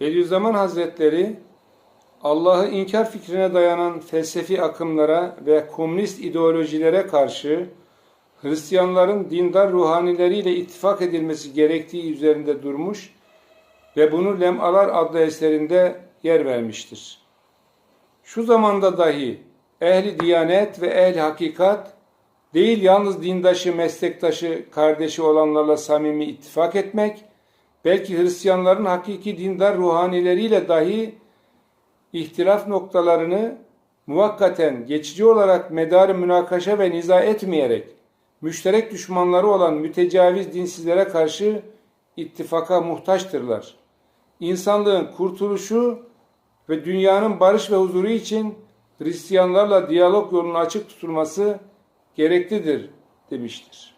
Bediüzzaman Hazretleri Allah'ı inkar fikrine dayanan felsefi akımlara ve komünist ideolojilere karşı Hristiyanların dindar ruhanileriyle ittifak edilmesi gerektiği üzerinde durmuş ve bunu Lemalar adlı eserinde yer vermiştir. Şu zamanda dahi ehli diyanet ve ehli hakikat değil yalnız dindaşı, meslektaşı, kardeşi olanlarla samimi ittifak etmek, belki Hristiyanların hakiki dindar ruhanileriyle dahi ihtilaf noktalarını muvakkaten geçici olarak medarı münakaşa ve niza etmeyerek müşterek düşmanları olan mütecaviz dinsizlere karşı ittifaka muhtaçtırlar. İnsanlığın kurtuluşu ve dünyanın barış ve huzuru için Hristiyanlarla diyalog yolunun açık tutulması gereklidir demiştir.